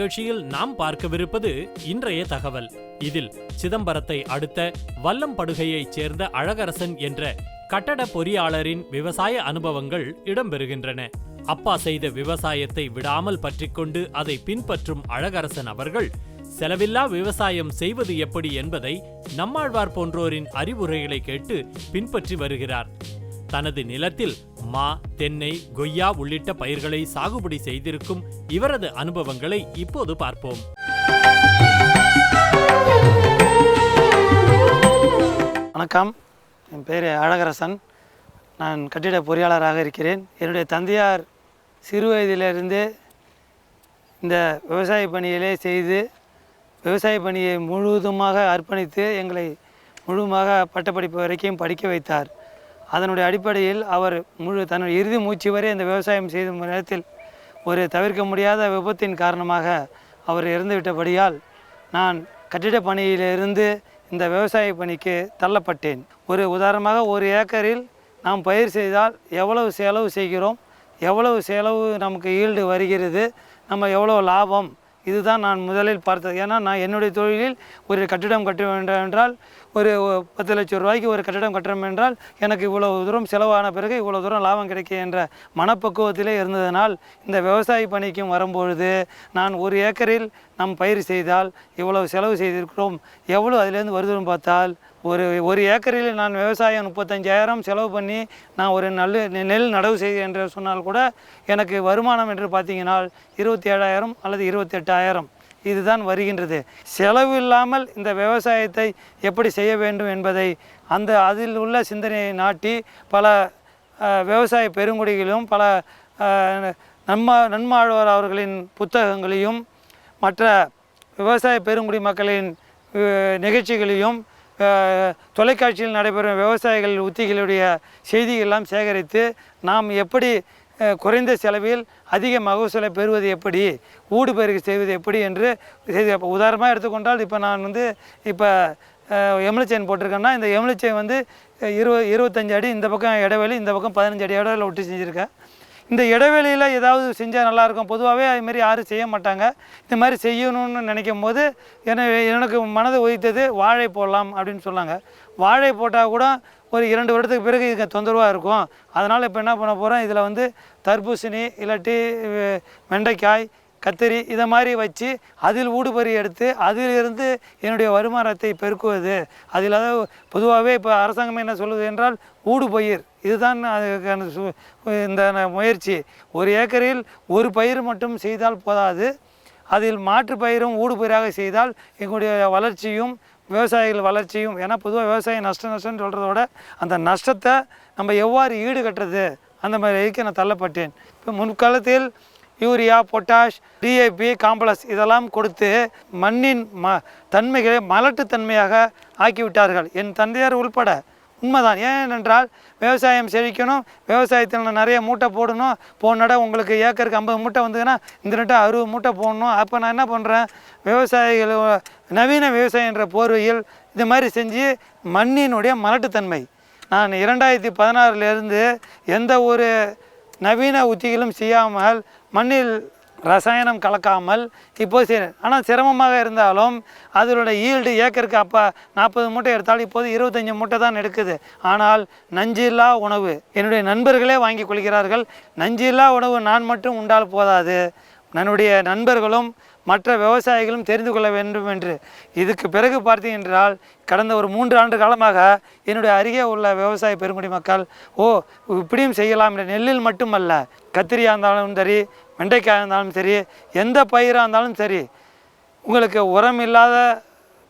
நிகழ்ச்சியில் நாம் பார்க்கவிருப்பது இன்றைய தகவல். இதில் சிதம்பரத்தை அடுத்த வல்லம் படுகையைச் சேர்ந்த அழகரசன் என்ற கட்டட பொறியாளரின் விவசாய அனுபவங்கள் இடம்பெறுகின்றன. அப்பா செய்த விவசாயத்தை விடாமல் பற்றிக்கொண்டு அதை பின்பற்றும் அழகரசன் அவர்கள் செலவில்லா விவசாயம் செய்வது எப்படி என்பதை நம்மாழ்வார் போன்றோரின் அறிவுரைகளை கேட்டு பின்பற்றி வருகிறார். தனது நிலத்தில் மா தென்னை கொய்யா உள்ளிட்ட பயிர்களை சாகுபடி செய்திருக்கும் இவரது அனுபவங்களை இப்போது பார்ப்போம். வணக்கம். என் பேர் அழகரசன். நான் கட்டிட பொறியாளராக இருக்கிறேன். என்னுடைய தந்தையார் சிறு வயதிலிருந்து இந்த விவசாய பணியிலே செய்து விவசாய பணியை முழுவதுமாக அர்ப்பணித்து எங்களை முழுமாக பட்டப்படிப்பு வரைக்கும் படிக்க வைத்தார். அதனுடைய அடிப்படையில் அவர் முழு தன்னுடைய இறுதி மூச்சு வரை இந்த விவசாயம் செய்த நேரத்தில் ஒரு தவிர்க்க முடியாத விபத்தின் காரணமாக அவர் இறந்துவிட்டபடியால் நான் கட்டிட பணியிலிருந்து இந்த விவசாய பணிக்கு தள்ளப்பட்டேன். ஒரு உதாரணமாக ஒரு ஏக்கரில் நாம் பயிர் செய்தால் எவ்வளவு செலவு செய்கிறோம்? எவ்வளவு செலவு நமக்கு ஈல்டு வருகிறது? நம்ம எவ்வளோ லாபம்? இதுதான் நான் முதலில் பார்த்தது. ஏன்னா நான் என்னுடைய தொழிலில் ஒரு கட்டிடம் கட்ட வேண்டும் என்றால் ஒரு பத்து லட்சம் ரூபாய்க்கு ஒரு கட்டிடம் கட்டணும் என்றால் எனக்கு இவ்வளோ தூரம் செலவான பிறகு இவ்வளோ தூரம் லாபம் கிடைக்கும் என்ற மனப்பக்குவத்திலே இருந்ததனால் இந்த விவசாய பணிக்கும் வரும்பொழுது நான் ஒரு ஏக்கரில் நம் பயிர் செய்தால் இவ்வளவு செலவு செய்திருக்கிறோம். எவ்வளோ அதிலேருந்து வருதுன்னு பார்த்தால் ஒரு ஒரு ஏக்கரில் நான் விவசாயம் முப்பத்தஞ்சாயிரம் செலவு பண்ணி நான் ஒரு நல்ல நெல் நடவு செய்கிறேன் என்று சொன்னால் கூட எனக்கு வருமானம் என்று பார்த்தீங்கன்னா இருபத்தி ஏழாயிரம் அல்லது இருபத்தெட்டாயிரம். இதுதான் வருகின்றது. செலவு இல்லாமல் இந்த விவசாயத்தை எப்படி செய்ய வேண்டும் என்பதை அந்த அதில் உள்ள சிந்தனையை நாட்டி பல விவசாய பெருங்குடிகளும் பல அஹ், நன்மா நன்மாழ்வார் அவர்களின் புத்தகங்களையும் மற்ற விவசாய பெருங்குடி மக்களின் நிகழ்ச்சிகளையும் தொலைக்காட்சியில் நடைபெறும் விவசாயிகள் உத்திகளுடைய செய்திகளெல்லாம் சேகரித்து நாம் எப்படி குறைந்த செலவில் அதிக மகசூலை பெறுவது எப்படி? ஊடு பயிர்கள் செய்வது எப்படி என்று செய்தி இப்போ உதாரணமாக எடுத்துக்கொண்டால் இப்போ நான் வந்து இப்போ எம்எல்செயின் போட்டிருக்கேன்னா இந்த எம்எல்செயின் வந்து இருபது இருபத்தஞ்சு அடி இந்த பக்கம் இடைவெளி இந்த பக்கம் பதினஞ்சு அடி இடைவெளியில் விட்டு செஞ்சுருக்கேன். இந்த இடைவெளியில் ஏதாவது செஞ்சால் நல்லாயிருக்கும் பொதுவாகவே அதுமாரி யாரும் செய்ய மாட்டாங்க. இந்த மாதிரி செய்யணும்னு நினைக்கும் போது என எனக்கு மனது உதித்தது வாழை போடலாம் அப்படின்னு சொன்னாங்க. வாழை போட்டால் கூட ஒரு இரண்டு வருடத்துக்கு பிறகு இதுக்கு தொந்தரவாக இருக்கும். அதனால் இப்போ என்ன பண்ண போகிறோம் இதில் வந்து தர்பூசணி இல்லாட்டி வெண்டைக்காய் கத்திரி இதை மாதிரி வச்சு அதில் ஊடுபறி எடுத்து அதிலிருந்து என்னுடைய வருமானத்தை பெருக்குவது. அதில் அதாவது பொதுவாகவே இப்போ அரசாங்கம் என்ன சொல்லுது என்றால் ஊடுபயிர் இதுதான் அதுக்கான சு- இந்த முயற்சி. ஒரு ஏக்கரில் ஒரு பயிர் மட்டும் செய்தால் போதாது. அதில் மாற்று பயிரும் ஊடுபயிராக செய்தால் எங்களுடைய வளர்ச்சியும் விவசாயிகள் வளர்ச்சியும் ஏன்னா பொதுவாக விவசாயம் நஷ்டம் நஷ்டம்னு சொல்கிறதோட அந்த நஷ்டத்தை நம்ம எவ்வாறு ஈடுகட்டுறது? அந்த மாதிரி வரைக்கும் நான் தள்ளப்பட்டேன். இப்போ முன்காலத்தில் யூரியா பொட்டாஷ் டிஏபி காம்ப்ளஸ் இதெல்லாம் கொடுத்து மண்ணின் ம தன்மைகளை மலட்டுத்தன்மையாக ஆக்கிவிட்டார்கள். என் தந்தையார் உள்பட. உண்மைதான். ஏனென்றால் விவசாயம் செழிக்கணும் விவசாயத்தில் நிறைய மூட்டை போடணும். போன நட உங்களுக்கு ஏக்கருக்கு ஐம்பது மூட்டை வந்ததுன்னா இந்த நட்டை அறுபது மூட்டை போடணும். அப்போ நான் என்ன பண்ணுறேன் விவசாயிகள் நவீன விவசாயம் என்ற போர்வையில் இது மாதிரி செஞ்சு மண்ணினுடைய மலட்டுத்தன்மை. நான் இரண்டாயிரத்தி பதினாறுலேருந்து எந்த ஒரு நவீன உத்திகளும் செய்யாமல் மண்ணில் ரசாயனம் கலக்காமல் இப்போது செய்கிறேன். ஆனால் சிரமமாக இருந்தாலும் அதனுடைய ஈல்டு ஏக்கருக்கு அப்போ நாற்பது மூட்டை எடுத்தாலும் இப்போது இருபத்தஞ்சி மூட்டை தான் எடுக்குது. ஆனால் நஞ்சில்லா உணவு. என்னுடைய நண்பர்களே வாங்கி கொள்கிறார்கள். நஞ்சில்லா உணவு நான் மட்டும் உண்டால் போதாது. என்னுடைய நண்பர்களும் மற்ற விவசாயிகளும் தெரிந்து கொள்ள வேண்டும் என்று. இதுக்கு பிறகு பார்த்தீங்க என்றால் கடந்த ஒரு மூன்று ஆண்டு காலமாக என்னுடைய அருகே உள்ள விவசாய பெருங்குடி மக்கள் ஓ இப்படியும் செய்யலாம் என்ற நெல்லில் மட்டுமல்ல. கத்திரியாக இருந்தாலும் சரி வெண்டைக்காயாக இருந்தாலும் சரி எந்த பயிராக இருந்தாலும் சரி உங்களுக்கு உரம் இல்லாத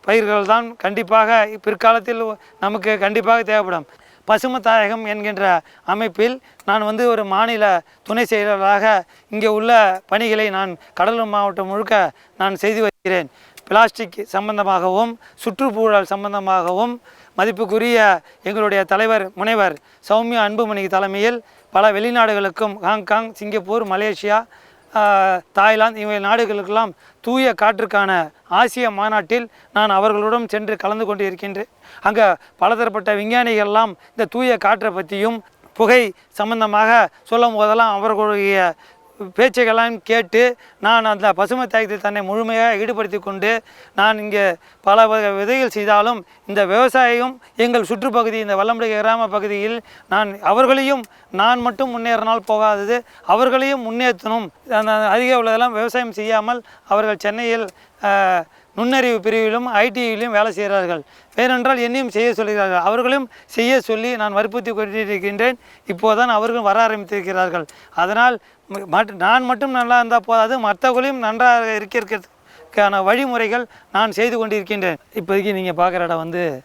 பயிர்கள் தான் கண்டிப்பாக பிற்காலத்தில் நமக்கு கண்டிப்பாக தேவைப்படும். பசுமத்தாயகம் என்கின்ற அமைப்பில் நான் வந்து ஒரு மாநில துணை செயலராக இங்கே உள்ள பணிகளை நான் கடலூர் மாவட்டம் முழுக்க நான் செய்து வருகிறேன். பிளாஸ்டிக் சம்பந்தமாகவும் சுற்றுச்சூழல் சம்பந்தமாகவும் மதிப்புக்குரிய எங்களுடைய தலைவர் முனைவர் சௌமியா அன்புமணி தலைமையில் பல வெளிநாடுகளுக்கும் Hong Kong Singapore Malaysia Thailand இவை நாடுகளுக்கெல்லாம் தூய காற்றுக்கான ஆசிய மாநாட்டில் நான் அவர்களுடன் சென்று கலந்து கொண்டு இருக்கின்றேன் அங்கே பலதரப்பட்ட விஞ்ஞானிகள்லாம் இந்த தூய காற்றை பற்றியும் புகை சம்பந்தமாக சொல்லும் போதெல்லாம் அவர்களுடைய பேச்சுக்கெல்லாம் கேட்டு நான் அந்த பசுமை தாயத்தில் தன்னை முழுமையாக ஈடுபடுத்தி கொண்டு நான் இங்கே பல வகை விதைகள் செய்தாலும் இந்த விவசாயம் எங்கள் சுற்றுப்பகுதி இந்த வல்லம்படி கிராம பகுதியில் நான் அவர்களையும் நான் மட்டும் முன்னேறினால் போகாதது அவர்களையும் முன்னேற்றணும். அந்த அதிக உள்ளதெல்லாம் விவசாயம் செய்யாமல் அவர்கள் சென்னையில் நுண்ணறிவு பிரிவிலும் ஐடியிலும் வேலை செய்கிறார்கள். வேறென்றால் என்னையும் செய்ய சொல்கிறார்கள். அவர்களும் செய்ய சொல்லி நான் வற்புறுத்தி கொண்டிருக்கின்றேன். இப்போதான் அவர்களும் வர ஆரம்பித்திருக்கிறார்கள். அதனால் மட்- நான் மட்டும் நல்லா இருந்தால் போதாது மற்றவர்களையும் நன்றாக இருக்கிறதுக்கான வழிமுறைகள் நான் செய்து கொண்டிருக்கின்றேன். இப்போதைக்கு நீங்கள் பார்க்குற இடம் வந்து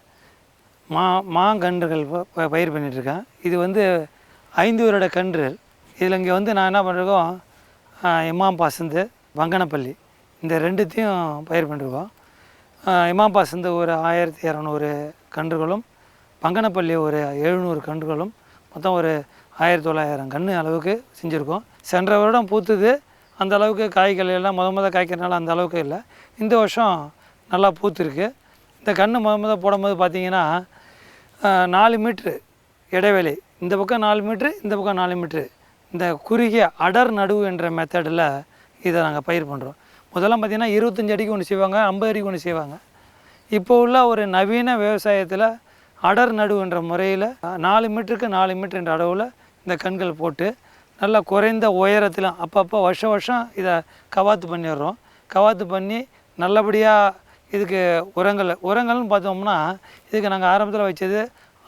மா மாங்கன்றுகள் ப- ப- பயிர் பண்ணிகிட்ருக்கேன் இது வந்து ஐந்து வருட கன்று. இதில் இங்கே வந்து நான் என்ன பண்ணுறோம் இமாம் பாசந்து வங்கனப்பள்ளி. இந்த ரெண்டுத்தையும் பயிர் பண்ணிருக்கோம். ஆஹ் பாஸ் இந்த ஒரு ஆயிரத்தி இரநூறு கன்றுகளும் பங்கனப்பள்ளி ஒரு எழுநூறு கன்றுகளும் மொத்தம் ஒரு ஆயிரத்தி தொள்ளாயிரம் கன்று அளவுக்கு செஞ்சுருக்கோம். சென்ற வருடம் பூத்துது. அந்த அளவுக்கு காய்கள் எல்லாம் முத முத காய்க்கிறனால அந்த அளவுக்கு இல்லை. இந்த வருஷம் நல்லா பூத்துருக்கு. இந்த கன்று முத முத போடும்போது பார்த்தீங்கன்னா நாலு மீட்ரு இடைவெளி. இந்த பக்கம் நாலு மீட்ரு இந்த பக்கம் நாலு மீட்ரு. இந்த குறுகிய அடர் நடுவு என்ற மெத்தடில் இதை நாங்கள் பயிர் பண்ணுறோம் முதல்ல பார்த்திங்கன்னா இருபத்தஞ்சி அடிக்கு ஒன்று செய்வாங்க ஐம்பது அடிக்கு ஒன்று செய்வாங்க. இப்போ உள்ள ஒரு நவீன விவசாயத்தில் அடர் நடுவு என்ற முறையில் நாலு மீட்டருக்கு நாலு மீட்டர் என்ற அளவில் இந்த கண்கள் போட்டு நல்லா குறைந்த உயரத்தில் அப்பப்போ வருஷம் வருஷம் இதை கவாத்து பண்ணிடுறோம். கவாத்து பண்ணி நல்லபடியாக இதுக்கு உரங்கள் உரங்கள்னு பார்த்தோம்னா இதுக்கு நாங்கள் ஆரம்பத்தில் வச்சது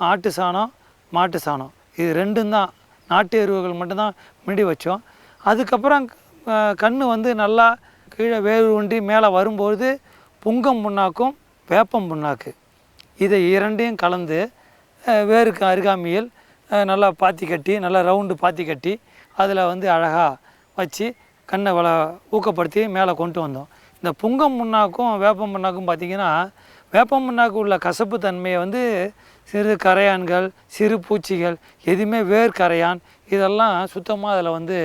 ஆட்டு சாணம் மாட்டு சாணம். இது ரெண்டும் தான். நாட்டு எருவுகள் மட்டும்தான் முன்னாடி வச்சோம். அதுக்கப்புறம் கண் வந்து நல்லா கீழே வேர் ஒன்றி மேலே வரும்போது புங்கம் புண்ணாக்கும் வேப்பம் புண்ணாக்கு. இதை இரண்டையும் கலந்து வேருக்கு அருகாமையில் நல்லா பாத்தி கட்டி நல்லா ரவுண்டு பாத்தி கட்டி அதில் வந்து அழகாக வச்சு கண்ணை வள ஊக்கப்படுத்தி மேலே கொண்டு வந்தோம். இந்த புங்கம் புண்ணாக்கும் வேப்பம் புண்ணாக்கும் பார்த்திங்கன்னா வேப்பம் முன்னாக்கு உள்ள கசப்பு தன்மையை வந்து சிறு கரையான்கள் சிறு பூச்சிகள் எதுவுமே வேர் கரையான் இதெல்லாம் சுத்தமாக அதில் வந்து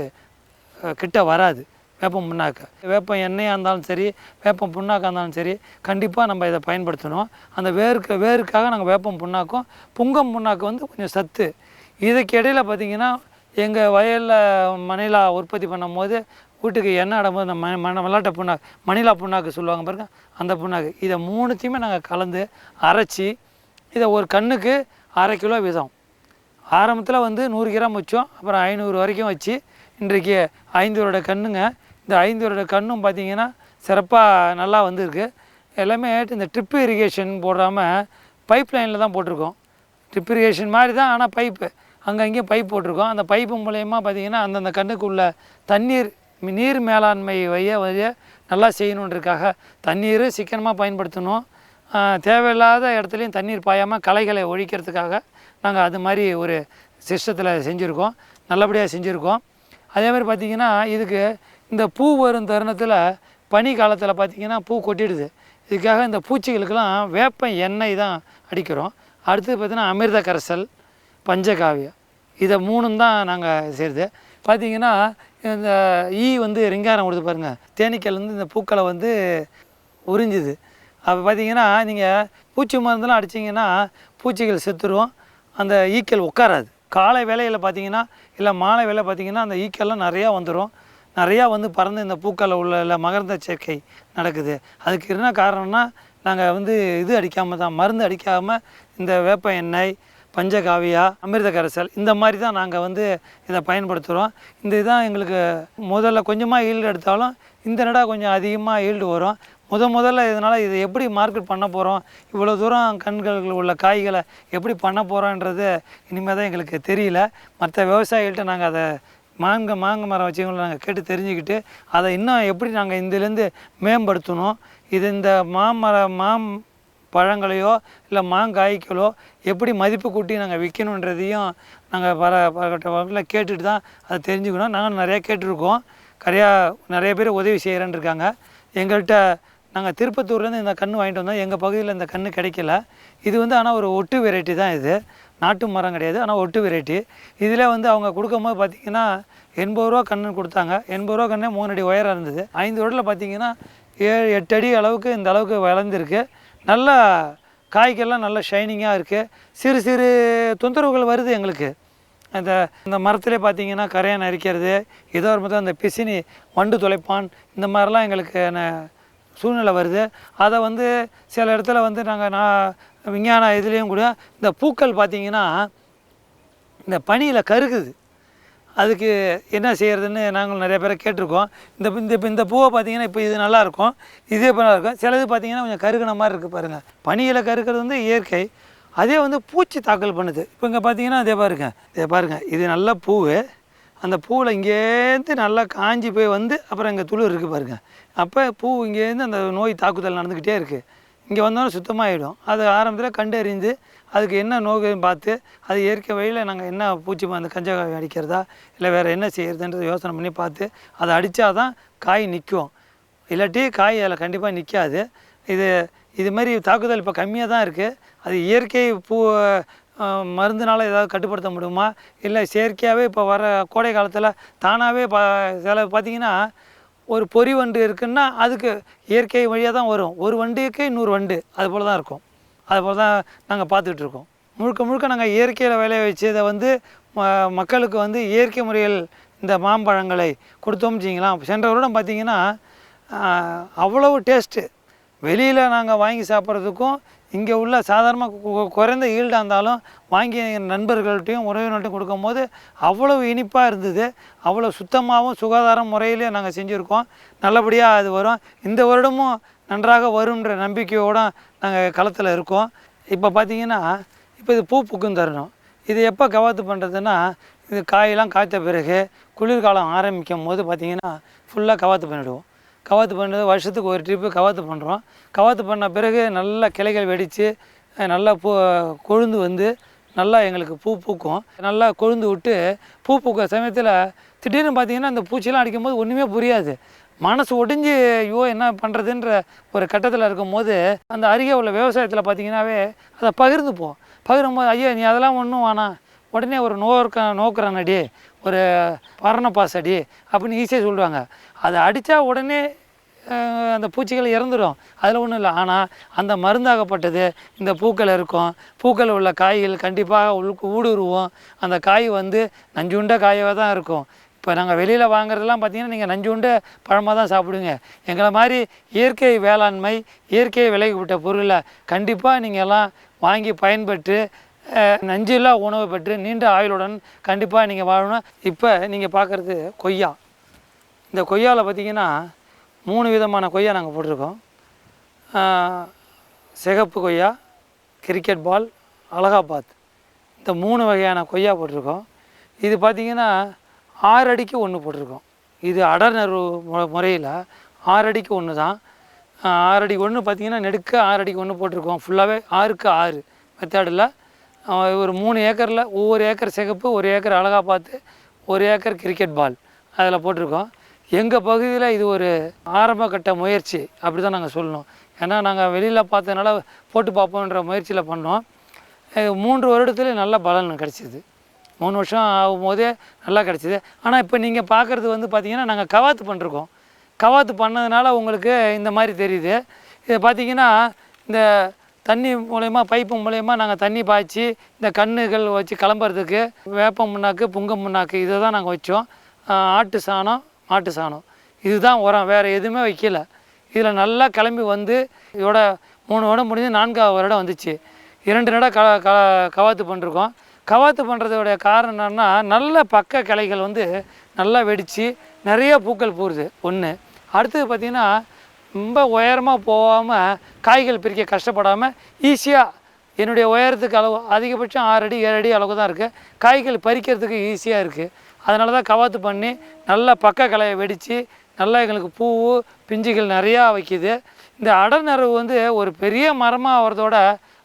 கிட்ட வராது. வேப்பம் புண்ணாக்கு. வேப்பம் எண்ணெயாக இருந்தாலும் சரி வேப்பம் புண்ணாக்காக இருந்தாலும் சரி கண்டிப்பாக நம்ம இதை பயன்படுத்தணும். அந்த வேருக்கு வேருக்காக நாங்கள் வேப்பம் புண்ணாக்கும். புங்கம் புண்ணாக்கு வந்து கொஞ்சம் சத்து. இதுக்கு இடையில் பார்த்திங்கன்னா எங்கள் வயலில் மணிலா உற்பத்தி பண்ணும் போது வீட்டுக்கு எண்ணெய் ஆடும்போது இந்த ம மண மல்லாட்டை புண்ணாக்கு மணிலா புண்ணாக்கு சொல்லுவாங்க பாருங்க அந்த புண்ணாக்கு. இதை மூணுத்தையுமே நாங்கள் கலந்து அரைச்சி இதை ஒரு கண்ணுக்கு அரை கிலோ வீதம். ஆரம்பத்தில் வந்து நூறு கிராம் வச்சோம் அப்புறம் ஐநூறு வரைக்கும் வச்சு இன்றைக்கு ஐந்து வருட கண்ணுங்க இந்த ஐந்து வருட கண்ணும் பார்த்தீங்கன்னா சிறப்பாக நல்லா வந்திருக்கு. எல்லாமே இந்த ட்ரிப் இரிகேஷன் போடாமல் பைப் லைனில் தான் போட்டிருக்கோம். ட்ரிப் இரிகேஷன் மாதிரி தான் ஆனால் பைப்பு அங்கே இங்கேயும் பைப் போட்டிருக்கோம். அந்த பைப்பு மூலயமா பார்த்தீங்கன்னா அந்தந்த கண்ணுக்குள்ள தண்ணீர் நீர் மேலாண்மை வைய வைய நல்லா செய்யணுன்றதுக்காக தண்ணீர் சிக்கனமாக பயன்படுத்தணும். தேவையில்லாத இடத்துலையும் தண்ணீர் பாயாமல் களைகளை ஒழிக்கிறதுக்காக நாங்கள் அது மாதிரி ஒரு சிஸ்டத்தில் செஞ்சுருக்கோம். நல்லபடியாக செஞ்சுருக்கோம். அதே மாதிரி பார்த்திங்கன்னா இதுக்கு இந்த பூ வரும் தருணத்தில் பனி காலத்தில் பார்த்திங்கன்னா பூ கொட்டிடுது. இதுக்காக இந்த பூச்சிகளுக்கெல்லாம் வேப்ப எண்ணெய் தான் அடிக்கிறோம். அடுத்தது பார்த்திங்கன்னா அமிர்த கரைசல் பஞ்சகாவியம். இதை மூணும் தான் நாங்கள் செய்கிறது பார்த்தீங்கன்னா இந்த ஈ வந்து ரிங்காரம் கொடுத்து பாருங்கள் தேனீக்கள் வந்து இந்த பூக்களை வந்து உறிஞ்சுது. அப்போ பார்த்தீங்கன்னா நீங்கள் பூச்சி மருந்தெல்லாம் அடிச்சிங்கன்னா பூச்சிகள் செத்துரும். அந்த ஈக்கள் உட்காராது. காலை வேலையில் பார்த்தீங்கன்னா இல்லை மாலை வேலை பார்த்தீங்கன்னா அந்த ஈக்கெல்லாம் நிறையா வந்துடும் நிறையா வந்து பறந்து இந்த பூக்களில் உள்ள மகர்ந்த சேர்க்கை நடக்குது. அதுக்கு என்ன காரணம்னா நாங்கள் வந்து இது அடிக்காமல் தான் மருந்து அடிக்காமல் இந்த வேப்ப எண்ணெய் பஞ்சகாவியா அமிர்த கரைசல் இந்த மாதிரி தான் நாங்கள் வந்து இதை பயன்படுத்துகிறோம் இந்த இதான் எங்களுக்கு முதல்ல கொஞ்சமாக ஈல்டு எடுத்தாலும் இந்த நடா கொஞ்சம் அதிகமாக ஈல்டு வரும். முத முதல்ல இதனால் இதை எப்படி மார்க்கெட் பண்ண போகிறோம் இவ்வளோ தூரம் கண்கள் உள்ள காய்களை எப்படி பண்ண போகிறோன்றது இனிமேல் தான் எங்களுக்கு தெரியல. மற்ற விவசாயிகள்கிட்ட நாங்கள் அதை மாங்க மாங்க மரம் வச்சவங்களை நாங்கள் கேட்டு தெரிஞ்சுக்கிட்டு அதை இன்னும் எப்படி நாங்கள் இதுலேருந்து மேம்படுத்தணும்? இது இந்த மாமர மாம் பழங்களையோ இல்லை மாங்காய்களோ எப்படி மதிப்பு கூட்டி நாங்கள் விற்கணுன்றதையும் நாங்கள் பல பல கேட்டுட்டு தான் அதை தெரிஞ்சுக்கணும். நாங்கள் நிறையா கேட்டிருக்கோம். நிறையா நிறைய பேர் உதவி செய்கிறேன்னு இருக்காங்க. எங்கள்கிட்ட நாங்கள் திருப்பத்தூர்லேருந்து இந்த கன்று வாங்கிட்டு வந்தோம். எங்கள் பகுதியில் இந்த கன்று கிடைக்கல. இது வந்து ஆனால் ஒரு ஒட்டு வெரைட்டி தான் இது. நாட்டு மரம் கிடையாது ஆனால் ஒட்டு வெரைட்டி இதில் வந்து அவங்க கொடுக்கும்போது பார்த்தீங்கன்னா எண்பது ரூபா கன்று கொடுத்தாங்க. எண்பது ரூபா கண்ணே மூணு அடி உயரம் இருந்தது. ஐந்து ரோட்டில் பார்த்தீங்கன்னா ஏழு எட்டு அடி அளவுக்கு இந்த அளவுக்கு வளர்ந்துருக்கு. நல்லா காய்க்கெல்லாம் நல்லா ஷைனிங்காக இருக்குது சிறு சிறு தொந்தரவுகள் வருது எங்களுக்கு. அந்த இந்த மரத்திலே பார்த்தீங்கன்னா கரையான் அரிக்கிறது ஏதோ ஒரு மொத்தம் அந்த பிசினி வண்டு துளைப்பான் இந்த மாதிரிலாம் எங்களுக்கு சூழ்நிலை வருது. அதை வந்து சில இடத்துல வந்து நாங்கள் நான் விஞ்ஞான இதுலேயும் கூட இந்த பூக்கள் பார்த்திங்கன்னா இந்த பனியில் கருகுது. அதுக்கு என்ன செய்கிறதுன்னு நாங்கள் நிறைய பேரை கேட்டிருக்கோம். இந்த இந்த இந்த பூவை பார்த்தீங்கன்னா இப்போ இது நல்லாயிருக்கும் இதே இப்போ நல்லா இருக்கும். சிலது பார்த்தீங்கன்னா கொஞ்சம் கருகுன மாதிரி இருக்குது பாருங்கள் பனியில் கருக்கிறது வந்து இயற்கை. அதே வந்து பூச்சி தாக்கல் பண்ணுது. இப்போ இங்கே பார்த்தீங்கன்னா அதே பாருங்க. இதே பாருங்க. இது நல்ல பூ அந்த பூவில் இங்கேருந்து நல்லா காஞ்சி போய் வந்து அப்புறம் இங்கே துளிர் இருக்குது பாருங்க. அப்போ பூ இங்கேருந்து அந்த நோய் தாக்குதல் நடந்துக்கிட்டே இருக்குது இங்கே வந்தோன்னே சுத்தமாகிடும் அது ஆரம்பத்தில் கண்டறிந்து அதுக்கு என்ன நோய்ன்னு பார்த்து அது இயற்கை வழியில் நாங்கள் என்ன பூச்சி மருந்து கஞ்சா அடிக்கிறதா இல்லை வேறு என்ன செய்யறதுன்றதை யோசனை பண்ணி பார்த்து அதை அடித்தா தான் காய் நிற்கும் இல்லாட்டி காய் அதில் கண்டிப்பாக நிற்காது இது இது மாதிரி தாக்குதல் இப்போ கம்மியாக தான் இருக்குது அது இயற்கை பூ மருந்தினால் ஏதாவது கட்டுப்படுத்த முடியுமா? இல்லை செயற்கையாகவே இப்போ வர கோடை காலத்தில் தானாகவே பா சில பார்த்தீங்கன்னா ஒரு பொறி வண்டு இருக்குன்னா அதுக்கு இயற்கை வழியாக தான் வரும். ஒரு வண்டிக்கு இன்னொரு வண்டு. அது போல் தான் இருக்கும். அது போல் தான் நாங்கள் பார்த்துட்ருக்கோம் முழுக்க முழுக்க நாங்கள் இயற்கையில் விளைய வச்சதை வந்து ம- மக்களுக்கு வந்து இயற்கை முறையில் இந்த மாம்பழங்களை கொடுத்தோம் வச்சிங்களா சென்ற வருடம் பார்த்திங்கன்னா அவ்வளவு டேஸ்ட்டு வெளியில் நாங்கள் வாங்கி சாப்பிட்றதுக்கும் இங்கே உள்ள சாதாரணமாக குறைந்த ஈல்டாக இருந்தாலும் வாங்கி நண்பர்கள்ட்டையும் உறவினர்கிட்டையும் கொடுக்கும்போது அவ்வளவு இனிப்பாக இருந்தது. அவ்வளோ சுத்தமாகவும் சுகாதார முறையிலே நாங்கள் செஞ்சுருக்கோம். நல்லபடியாக அது வரும். இந்த வருடமும் நன்றாக வரும்ன்ற நம்பிக்கையோடு நாங்கள் களத்தில் இருக்கோம். இப்போ பார்த்தீங்கன்னா இப்போ இது பூ பூக்கும் தரணும். இது எப்போ கவாத்து பண்ணுறதுன்னா இது காயெல்லாம் காய்த்த பிறகு குளிர்காலம் ஆரம்பிக்கும் போது பார்த்தீங்கன்னா ஃபுல்லாக கவாத்து பண்ணிவிடுவோம் கவாத்து பண்ணுறது வருஷத்துக்கு ஒரு ட்ரிப்பு கவாத்து பண்ணுறோம். கவாத்து பண்ண பிறகு நல்லா கிளைகள் வெடித்து நல்லா பூ கொழுந்து வந்து நல்லா எங்களுக்கு பூ பூக்கும். நல்லா கொழுந்து விட்டு பூ பூக்க சமயத்தில் திடீர்னு பார்த்தீங்கன்னா அந்த பூச்சிலாம் அடிக்கும்போது ஒன்றுமே புரியாது. மனசு ஒடிஞ்சு ஐயோ என்ன பண்ணுறதுன்ற ஒரு கட்டத்தில் இருக்கும்போது அந்த அருகே உள்ள விவசாயத்தில் பார்த்தீங்கன்னாவே அதை பகிர்ந்துப்போம். பகிரும்போது ஐயா நீ அதெல்லாம் ஒன்றும் வேணாம். உடனே ஒரு நோக்க நோக்குறான் அடி. ஒரு பரணப்பாஸ் அடி அப்படின்னு ஈஸியாக சொல்லுவாங்க. அதை அடித்தா உடனே அந்த பூச்சிகள் இறந்துடும் அதில் ஒன்றும் இல்லை. ஆனால் அந்த மருந்தாகப்பட்டது இந்த பூக்கள் இருக்கும். பூக்கள் உள்ள காய்கள் கண்டிப்பாக உள்க்கு ஊடுருவோம். அந்த காய் வந்து நஞ்சுண்ட காயாக தான் இருக்கும். இப்போ நாங்கள் வெளியில் வாங்குறதெல்லாம் பார்த்தீங்கன்னா நீங்கள் நஞ்சுண்ட பழமாக தான் சாப்பிடுங்க. எங்களை மாதிரி இயற்கை வேளாண்மை இயற்கை விலைக்கு விட்ட பொருளை கண்டிப்பாக நீங்கள் எல்லாம் வாங்கி பயன்பெற்று நஞ்சில்லா உணவு பெற்று நீண்ட ஆயுளுடன் கண்டிப்பாக நீங்கள் வாழணும். இப்போ நீங்கள் பார்க்குறது கொய்யா. இந்த கொய்யாவில் பார்த்தீங்கன்னா மூணு விதமான கொய்யா நாங்கள் போட்டிருக்கோம். சிகப்பு கொய்யா கிரிக்கெட் பால் அலகாபாத். இந்த மூணு வகையான கொய்யா போட்டிருக்கோம். இது பார்த்திங்கன்னா ஆறு அடிக்கு ஒன்று போட்டிருக்கோம். இது அடர்நறு மு முறையில் ஆறு அடிக்கு ஒன்று தான் ஆறு அடிக்கு ஒன்று பார்த்தீங்கன்னா நெடுக்க ஆறு அடிக்கு ஒன்று போட்டிருக்கோம். ஃபுல்லாகவே ஆறுக்கு ஆறு மெத்தேடில் ஒரு மூணு ஏக்கரில் ஒவ்வொரு ஏக்கர் சிகப்பு ஒரு ஏக்கர் அழகாக பார்த்து ஒரு ஏக்கர் கிரிக்கெட் பால் அதில் போட்டிருக்கோம். எங்கள் பகுதியில் இது ஒரு ஆரம்ப கட்ட முயற்சி அப்படி தான் நாங்கள் சொல்லணும். ஏன்னா நாங்கள் வெளியில் பார்த்ததுனால போட்டு பார்ப்போன்ற முயற்சியில் பண்ணோம். மூன்று வருடத்துல நல்ல பலன் கிடச்சிது. மூணு வருஷம் ஆகும்போதே நல்லா கிடச்சிது. ஆனால் இப்போ நீங்கள் பார்க்குறது வந்து பார்த்தீங்கன்னா நாங்கள் கவாத்து பண்ணிருக்கோம். கவாத்து பண்ணதுனால உங்களுக்கு இந்த மாதிரி தெரியுது. இது பார்த்தீங்கன்னா இந்த தண்ணி மூலயமா பைப்பு மூலயமா நாங்கள் தண்ணி பாய்ச்சி இந்த கண்ணுகள் வச்சு கிளம்புறதுக்கு வேப்ப முன்னாக்கு புங்க முன்னாக்கு இதை தான் நாங்கள் வச்சோம். ஆட்டு சாணம் மாட்டு சாணம். இதுதான் உரம் வேறு எதுவுமே வைக்கல. இதில் நல்லா கிளம்பி வந்து இதோட மூணு வருடம் முடிஞ்சு நான்காவது வருடம் வந்துச்சு. இரண்டு நடம் க க கவாத்து பண்ணிருக்கோம். கவாத்து பண்ணுறதோடைய காரணம் என்னென்னா நல்ல பக்க கிளைகள் வந்து நல்லா வெடித்து நிறைய பூக்கள் பூருது. ஒன்று அடுத்தது பார்த்திங்கன்னா ரொம்ப உயரமாக போகாமல் காய்கள் பிரிக்க கஷ்டப்படாமல் ஈஸியாக என்னுடைய உயரத்துக்கு அளவு அதிகபட்சம் ஆறு அடி ஏழு அடி அளவு தான் இருக்குது காய்கள் பறிக்கிறதுக்கு ஈஸியாக இருக்குது அதனால தான் கவாத்து பண்ணி நல்லா பக்க கலையை வெடித்து நல்லா எங்களுக்கு பூ பிஞ்சுகள் நிறையா வைக்குது. இந்த அடர்நரவு வந்து ஒரு பெரிய மரமாக ஆகிறதோட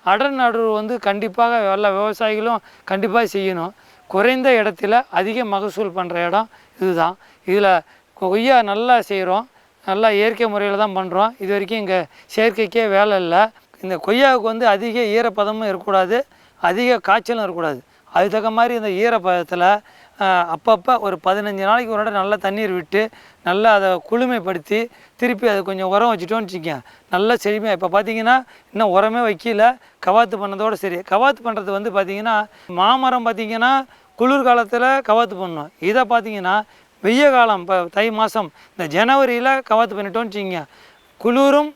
அடர் நடுவு வந்து கண்டிப்பாக எல்லா விவசாயிகளும் கண்டிப்பாக செய்யணும். குறைந்த இடத்துல அதிக மகசூல் பண்ணுற இடம் இதுதான். இதில் கொய்யா நல்லா செய்கிறோம் நல்லா இயற்கை முறையில் தான் பண்ணுறோம் இது வரைக்கும் இங்கே செயற்கைக்கே வேலை இல்லை. இந்த கொய்யாவுக்கு வந்து அதிக ஈரப்பதமும் இருக்கக்கூடாது. அதிக காய்ச்சலும் இருக்கக்கூடாது. அதுக்கு தக்க மாதிரி இந்த ஈரப்பதத்தில் அப்பப்போ ஒரு பதினஞ்சு நாளைக்கு ஒரு இடம் நல்லா தண்ணீர் விட்டு நல்லா அதை குளுமைப்படுத்தி திருப்பி அதை கொஞ்சம் உரம் வச்சுட்டோன்னு வச்சுக்கோங்க. நல்லா செழிமையாக இப்போ பார்த்தீங்கன்னா இன்னும் உரமே வைக்கல. கவாத்து பண்ணதோடு சரி. கவாத்து பண்ணுறது வந்து பார்த்திங்கன்னா மாமரம் பார்த்திங்கன்னா குளிர் காலத்தில் கவாத்து பண்ணணும் இதை பார்த்தீங்கன்னா வெய்ய காலம் இப்போ தை மாதம் இந்த ஜனவரியில் கவாத்து பண்ணிட்டோம்னு வச்சுக்கிங்க. குளிரும்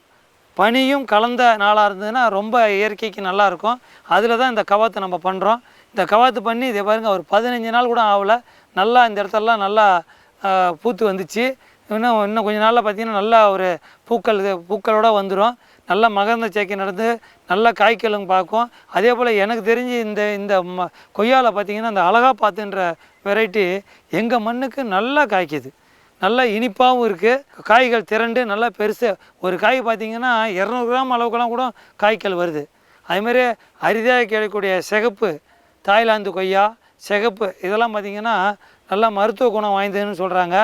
பனியும் கலந்த நாளாக இருந்ததுன்னா ரொம்ப இயற்கைக்கு நல்லாயிருக்கும் அதில் தான் இந்த கவாத்து நம்ம பண்ணுறோம் இந்த கவாத்து பண்ணி இதை பாருங்கள் ஒரு பதினஞ்சு நாள் கூட ஆகல. நல்லா இந்த இடத்துலலாம் நல்லா பூத்து வந்துச்சு. இன்னும் இன்னும் கொஞ்ச நாளில் பார்த்தீங்கன்னா நல்லா ஒரு பூக்கள் பூக்களோட வந்துடும் நல்லா மகர்ந்த சேர்க்கை நடந்து நல்லா காய்க்கலும் பார்க்கும். அதே போல் எனக்கு தெரிஞ்சு இந்த இந்த ம கொய்யாவில் பார்த்தீங்கன்னா அந்த அழகா பார்த்துன்ற வெரைட்டி எங்கள் மண்ணுக்கு நல்லா காய்க்குது. நல்லா இனிப்பாகவும் இருக்குது காய்கள் திரண்டு நல்லா பெருசு. ஒரு காய் பார்த்தீங்கன்னா இரநூறு கிராம் அளவுக்குலாம் கூட காய்கள் வருது. அதுமாரி அரிதாக கிடைக்கக்கூடிய சிகப்பு தாய்லாந்து கொய்யா சிகப்பு இதெல்லாம் பார்த்திங்கன்னா நல்லா மருத்துவ குணம் வாய்ந்ததுன்னு சொல்கிறாங்க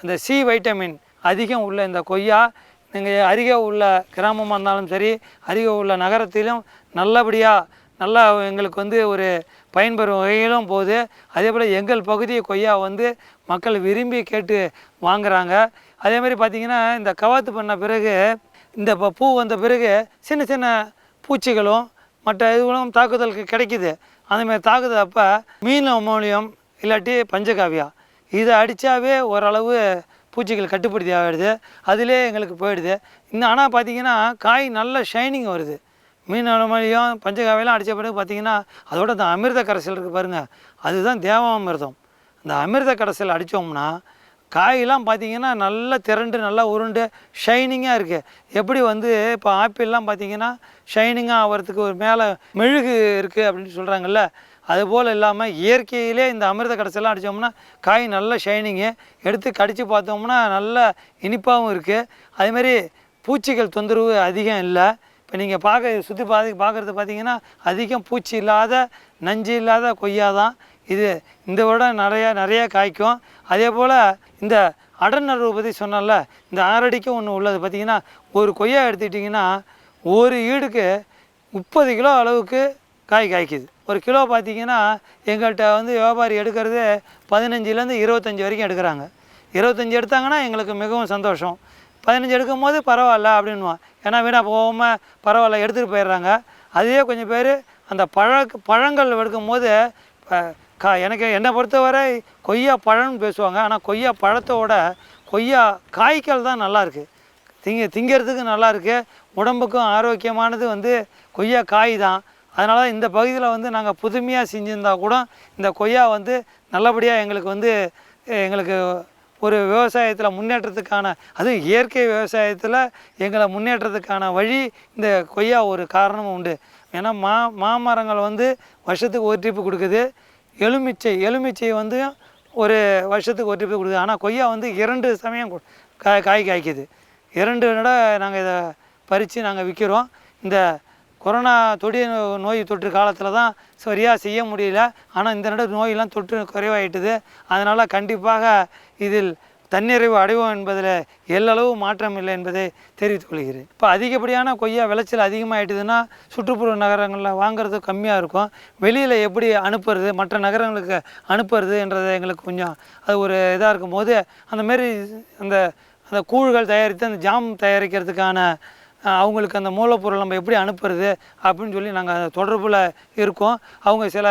அந்த சி வைட்டமின் அதிகம் உள்ள இந்த கொய்யா நீங்கள் அருகே உள்ள கிராமமாக இருந்தாலும் சரி அருகே உள்ள நகரத்திலும் நல்லபடியாக நல்லா எங்களுக்கு வந்து ஒரு பயன்பெறும் வகையிலும் போகுது அதே போல் எங்கள் பகுதி கொய்யா வந்து மக்கள் விரும்பி கேட்டு வாங்குறாங்க. அதே மாதிரி பார்த்திங்கன்னா இந்த கவாத்து பண்ண பிறகு இந்த ப- பூ வந்த பிறகு சின்ன சின்ன பூச்சிகளும் மற்ற இதுகளும் தாக்குதலுக்கு கிடைக்குது. அந்தமாதிரி தாக்குதல் அப்போ மீன் அமோனியம் இல்லாட்டி பஞ்சகாவியா. இதை அடித்தாவே ஓரளவு பூச்சிகள் கட்டுப்படுத்தி ஆகிடுது அதிலே எங்களுக்கு போயிடுது. இந்த ஆனால் பார்த்தீங்கன்னா காய் நல்ல ஷைனிங் வருது. மீன் அனுமதியும் பஞ்சகாவையெல்லாம் அடித்த பிறகு பார்த்திங்கன்னா அதோட இந்த அமிர்த கரைசல் இருக்குது பாருங்கள் அதுதான் தேவாமிர்தம். இந்த அமிர்த கரைசல் அடித்தோம்னா காயெல்லாம் பார்த்திங்கன்னா நல்லா திரண்டு நல்லா உருண்டு ஷைனிங்காக இருக்குது எப்படி வந்து இப்போ ஆப்பிள்லாம் பார்த்திங்கன்னா ஷைனிங்காக ஆகிறதுக்கு ஒரு மேலே மெழுகு இருக்குது அப்படின்னு சொல்கிறாங்கல்ல அதுபோல் இல்லாமல் இயற்கையிலே இந்த அமிர்த கடைசெல்லாம் அடித்தோம்னா காய் நல்ல ஷைனிங்கு எடுத்து கடித்து பார்த்தோம்னா நல்ல இனிப்பாகவும் இருக்குது அதேமாரி பூச்சிகள் தொந்தரவு அதிகம் இல்லை. இப்போ நீங்கள் பார்க்க சுற்றி பார்த்து பார்க்குறது பார்த்தீங்கன்னா அதிகம் பூச்சி இல்லாத நஞ்சு இல்லாத கொய்யா தான். இது இந்த விட நிறையா நிறையா காய்க்கும். அதே போல் இந்த அடநறுவை பற்றி சொன்னேன்ல இந்த ஆறடிக்கு ஒன்று உள்ளது. பார்த்திங்கன்னா ஒரு கொய்யா எடுத்துக்கிட்டிங்கன்னா ஒரு ஈடுக்கு முப்பது கிலோ அளவுக்கு காய் காய்க்குது. ஒரு கிலோ பார்த்தீங்கன்னா எங்கள்கிட்ட வந்து வியாபாரி எடுக்கிறது பதினஞ்சுலேருந்து இருபத்தஞ்சி வரைக்கும் எடுக்கிறாங்க. இருபத்தஞ்சி எடுத்தாங்கன்னா எங்களுக்கு மிகவும் சந்தோஷம். பதினஞ்சு எடுக்கும் போது பரவாயில்ல அப்படின்வான் ஏன்னா வீணாக போகாமல் பரவாயில்ல எடுத்துகிட்டு போயிடுறாங்க. அதுவே கொஞ்சம் பேர் அந்த பழ பழங்கள் எடுக்கும் போது கா எனக்கு என்னை பொறுத்தவரை கொய்யா பழம்னு பேசுவாங்க. ஆனால் கொய்யா பழத்தோட கொய்யா காய்கள் தான் நல்லாயிருக்கு திங்க திங்கிறதுக்கு நல்லாயிருக்கு உடம்புக்கும் ஆரோக்கியமானது வந்து கொய்யா காய் தான். அதனால் இந்த பகுதியில் வந்து நாங்கள் புதுமையாக செஞ்சுருந்தா கூட இந்த கொய்யா வந்து நல்லபடியாக எங்களுக்கு வந்து எங்களுக்கு ஒரு விவசாயத்தில் முன்னேற்றத்துக்கான அதுவும் இயற்கை விவசாயத்தில் எங்களை முன்னேற்றத்துக்கான வழி இந்த கொய்யா ஒரு காரணமும் உண்டு. ஏன்னா மா மாமரங்கள் வந்து வருஷத்துக்கு ஒரு ட்ரிப்பு கொடுக்குது. எலுமிச்சை எலுமிச்சை வந்து ஒரு வருஷத்துக்கு ஒரு ட்ரிப்பு கொடுக்குது. ஆனால் கொய்யா வந்து இரண்டு சமயம் காய் காய் காய்க்குது. இரண்டு நட நாங்கள் இதை பறித்து நாங்கள் விற்கிறோம் இந்த கொரோனா தொடி நோய் தொற்று காலத்தில் தான் சரியாக செய்ய முடியல. ஆனால் இந்த நட நோயெல்லாம் தொற்று குறைவாயிட்டுது. அதனால் கண்டிப்பாக இதில் தன்னிறைவு அடைவோம் என்பதில் எல்லளவு மாற்றம் இல்லை என்பதை தெரிவித்துக் கொள்கிறேன். இப்போ அதிகப்படியான கொய்யா விளைச்சல் அதிகமாகிட்டுதுன்னா சுற்றுப்புற நகரங்களில் வாங்குறது கம்மியாக இருக்கும். வெளியில் எப்படி அனுப்புறது மற்ற நகரங்களுக்கு அனுப்புறது என்றது எங்களுக்கு கொஞ்சம் அது ஒரு இதாக இருக்கும் போது அந்த மாரி அந்த அந்த கூழ்கள் தயாரித்து அந்த ஜாம் தயாரிக்கிறதுக்கான அவங்களுக்கு அந்த மூலப்பொருள் நம்ம எப்படி அனுப்புறது அப்படின்னு சொல்லி நாங்கள் தொடர்பில் இருக்கோம். அவங்க சில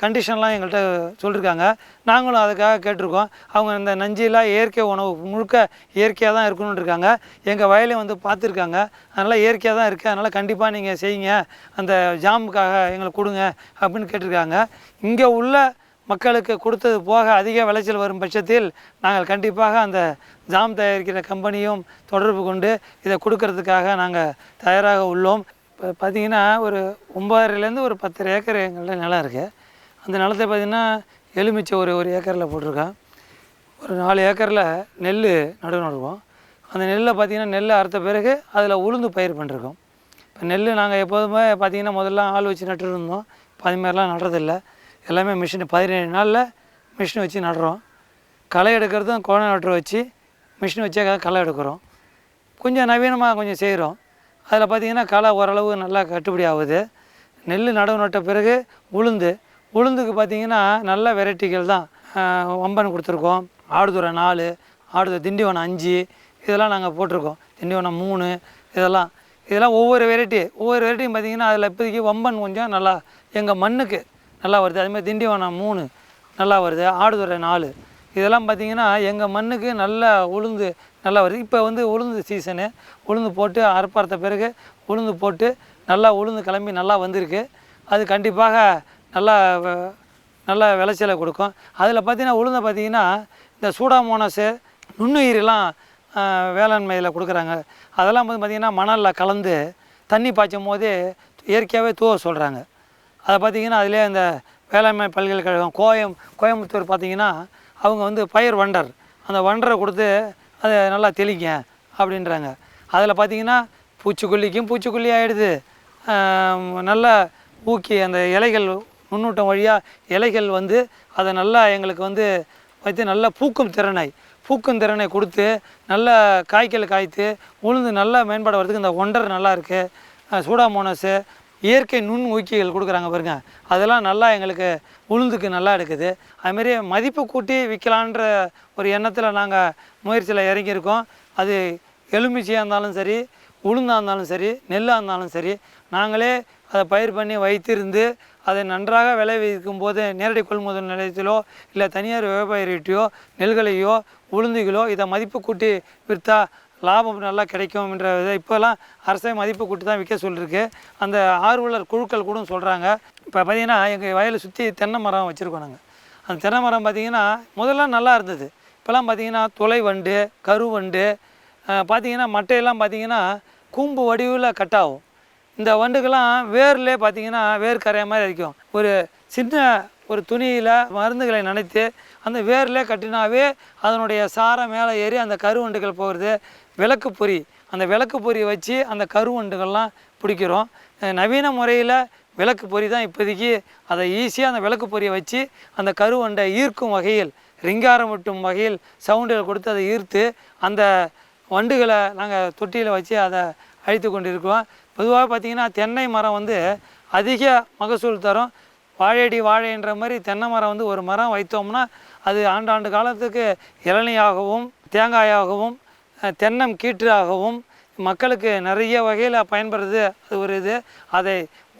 கண்டிஷன்லாம் எங்கள்கிட்ட சொல்லியிருக்காங்க நாங்களும் அதுக்காக கேட்டிருக்கோம். அவங்க இந்த நஞ்சிலாம் இயற்கை உணவு முழுக்க இயற்கையாக தான் இருக்கணும்னு இருக்காங்க. எங்கள் வயலையும் வந்து பார்த்துருக்காங்க. அதனால் இயற்கையாக தான் இருக்குது அதனால் கண்டிப்பாக நீங்கள் செய்யுங்க. அந்த ஜாமுக்காக எங்களுக்கு கொடுங்க அப்படின்னு கேட்டிருக்காங்க. இங்கே உள்ள மக்களுக்கு கொடுத்தது போக அதிக விளைச்சல் வரும் பட்சத்தில் நாங்கள் கண்டிப்பாக அந்த ஜாம் தயாரிக்கிற கம்பெனியும் தொடர்பு கொண்டு இதை கொடுக்கறதுக்காக நாங்கள் தயாராக உள்ளோம். இப்போ பார்த்தீங்கன்னா ஒரு ஒம்பதரைலேருந்து ஒரு பத்தரை ஏக்கர் எங்கள்கிட்ட நிலம் இருக்குது அந்த நிலத்தை பார்த்திங்கன்னா எலுமிச்சை ஒரு ஒரு ஏக்கரில் போட்டிருக்கேன். ஒரு நாலு ஏக்கரில் நெல் நடுவு நடுவோம் அந்த நெல்லை பார்த்திங்கன்னா நெல் அறுத்த பிறகு அதில் உளுந்து பயிர் பண்ணிருக்கோம். இப்போ நெல் நாங்கள் எப்போதுமே பார்த்திங்கன்னா முதல்ல ஆள் வச்சு நட்டுட்டு இருந்தோம். இப்போ அதுமாதிரிலாம் நடுறதில்லை நடுறதில்ல. எல்லாமே மிஷின். பதினேழு நாளில் மிஷின் வச்சு நடுறோம். களை எடுக்கிறதும் கோண வச்சு மிஷின் வச்சே களை எடுக்கிறோம். கொஞ்சம் நவீனமாக கொஞ்சம் செய்கிறோம் அதில் பார்த்திங்கன்னா களை ஓரளவு நல்லா கட்டுப்படி ஆகுது. நெல் நடவு நட்ட பிறகு உளுந்து. உளுந்துக்கு பார்த்திங்கன்னா நல்ல வெரைட்டிகள் தான். ஒம்பன் வம்பன் கொடுத்துருக்கோம். ஆடுதுறை நாலு ஆடுதுறை திண்டிவனம் அஞ்சு இதெல்லாம் நாங்கள் போட்டிருக்கோம். திண்டிவனம் மூணு இதெல்லாம். இதெல்லாம் ஒவ்வொரு வெரைட்டி ஒவ்வொரு வெரைட்டியும் பார்த்திங்கன்னா அதில் இப்போதைக்கு வம்பன் கொஞ்சம் நல்லா எங்கள் மண்ணுக்கு நல்லா வருது. அதுமாதிரி திண்டிவனம் மூணு நல்லா வருது. ஆடுதுறை நாலு. இதெல்லாம் பார்த்திங்கன்னா எங்கள் மண்ணுக்கு நல்ல உளுந்து நல்லா வருது. இப்போ வந்து உளுந்து சீசனு உளுந்து போட்டு அறுப்பறுத்த பிறகு உளுந்து போட்டு நல்லா உளுந்து கிளம்பி நல்லா வந்திருக்கு. அது கண்டிப்பாக நல்லா வ- நல்ல விளைச்சலை கொடுக்கும். அதில் பார்த்திங்கன்னா உளுந்தை பார்த்திங்கன்னா இந்த சூடாமோனஸு நுண்ணுயிரெலாம் வேளாண்மையில் கொடுக்குறாங்க. அதெல்லாம் வந்து பார்த்திங்கன்னா மணலில் கலந்து தண்ணி பாய்ச்சும் போது இயற்கையாகவே தூவ சொல்கிறாங்க அதை பார்த்தீங்கன்னா அதிலே அந்த வேளாண்மை பல்கலைக்கழகம் கோயம் கோயம்புத்தூர் பார்த்திங்கன்னா அவங்க வந்து பயிர் வண்டர். அந்த வண்டரை கொடுத்து அதை நல்லா தெளிங்க அப்படின்றாங்க. அதில் பார்த்திங்கன்னா பூச்சிக்கொல்லிக்கும் பூச்சிக்கொல்லி ஆகிடுது நல்லா ஊக்கி அந்த இலைகள் நுண்ணூட்டம் வழியாக இலைகள் வந்து அதை நல்லா எங்களுக்கு வந்து வைத்து நல்லா பூக்கும் திறனை பூக்கும் திறனை கொடுத்து நல்ல காய்கள் காய்த்து உளுந்து நல்லா மேம்பட வரதுக்கு இந்த ஒண்டர் நல்லா இருக்குது சூடாமோனஸு இயற்கை நுண் ஊக்கிகள் கொடுக்குறாங்க பாருங்க. அதெல்லாம் நல்லா எங்களுக்கு உளுந்துக்கு நல்லா எடுக்குது. அதுமாரி மதிப்பு கூட்டி விற்கலான்ற ஒரு எண்ணத்தில் நாங்கள் முயற்சியில் இறங்கியிருக்கோம். அது எலுமிச்சையாக இருந்தாலும் சரி உளுந்தாக இருந்தாலும் சரி நெல்லாக இருந்தாலும் சரி நாங்களே அதை பயிர் பண்ணி வைத்திருந்து அதை நன்றாக விளைவிக்கும் போது நேரடி கொள்முதல் நிலையத்திலோ இல்லை தனியார் விவசாயிகிட்டையோ நெல்களையோ உளுந்துகளோ இதை மதிப்பு கூட்டி விற்றா லாபம் நல்லா கிடைக்கும் என்ற இதை இப்போல்லாம் அரசே மதிப்பு கூட்டு தான் விற்க சொல்லியிருக்கு அந்த ஆர்வலர் குழுக்கள் கூட சொல்கிறாங்க இப்போ பார்த்தீங்கன்னா எங்கள் வயலை சுற்றி தென்னை மரம் வச்சுருக்கோம் நாங்கள் அந்த தென்னை மரம் பார்த்தீங்கன்னா முதல்ல நல்லா இருந்தது. இப்போல்லாம் பார்த்தீங்கன்னா துளை வண்டு கருவண்டு பார்த்திங்கன்னா மட்டையெல்லாம் பார்த்தீங்கன்னா கூம்பு வடிவில் கட் ஆகும். இந்த வண்டுக்கெல்லாம் வேர்லே பார்த்தீங்கன்னா வேர் கரைய மாதிரி இருக்கும் ஒரு சின்ன ஒரு துணியில் மருந்துகளை நனைத்து அந்த வேர்லே கட்டினாவே அதனுடைய சாரம் மேலே ஏறி அந்த கருவண்டுகள் போகிறது விளக்கு பொறி. அந்த விளக்கு பொறி வச்சு அந்த கருவண்டுகள்லாம் பிடிக்கிறோம். நவீன முறையில் விளக்கு பொறி தான் இப்போதைக்கு அதை ஈஸியாக அந்த விளக்கு பொறியை வச்சு அந்த கருவண்டை ஈர்க்கும் வகையில் ரிங்காரம் விட்டும் வகையில் சவுண்டுகள் கொடுத்து அதை ஈர்த்து அந்த வண்டுகளை நாங்கள் தொட்டியில் வச்சு அதை அழித்து கொண்டிருக்கிறோம். பொதுவாக பார்த்திங்கன்னா தென்னை மரம் வந்து அதிக மகசூல் தரும். வாழையடி வாழைன்ற மாதிரி தென்னை மரம் வந்து ஒரு மரம் வைத்தோம்னா அது ஆண்டாண்டு காலத்துக்கு இளநியாகவும் தேங்காயாகவும் தென்னம் கீற்றாகவும் மக்களுக்கு நிறைய வகையில் பயன்படுறது அது ஒரு இது. அதை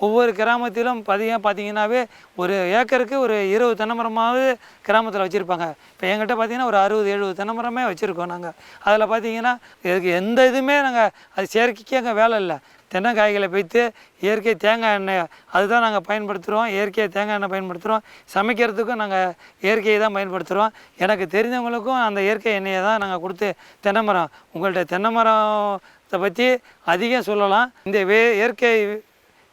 ஒவ்வொரு கிராமத்திலும் பார்த்தீங்க பார்த்தீங்கன்னாவே ஒரு ஏக்கருக்கு ஒரு இருபது தென்னமரமாவது கிராமத்தில் வச்சுருப்பாங்க. இப்போ எங்கிட்ட பார்த்தீங்கன்னா ஒரு அறுபது எழுபது தென்னமரமே வச்சுருக்கோம் நாங்கள் அதில் பார்த்தீங்கன்னா இதுக்கு எந்த இதுவுமே நாங்கள் அது செயற்கைக்கு அங்கே வேலை இல்லை. தென்னங்காய்களை வைத்து இயற்கை தேங்காய் எண்ணெய் அதுதான் நாங்கள் பயன்படுத்துகிறோம் இயற்கை தேங்காய் எண்ணெய் பயன்படுத்துகிறோம் சமைக்கிறதுக்கும் நாங்கள் இயற்கையை தான் பயன்படுத்துகிறோம் எனக்கு தெரிஞ்சவங்களுக்கும் அந்த இயற்கை எண்ணெயை தான் நாங்கள் கொடுத்து தென்னை மரம் உங்கள்கிட்ட தென்னை மரத்தை பற்றி அதிகம் சொல்லலாம். இந்த வே இயற்கை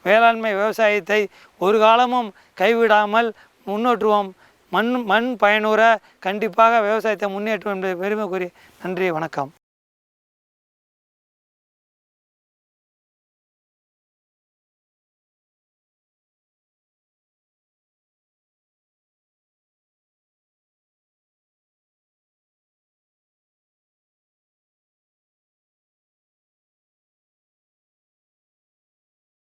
வேளாண்மை விவசாயத்தை ஒரு காலமும் கைவிடாமல் முன்னேற்றுவோம். மண் மண் பயனுற கண்டிப்பாக விவசாயத்தை முன்னேற்றுவோம் என்பதை பெருமை கூறி நன்றி வணக்கம்.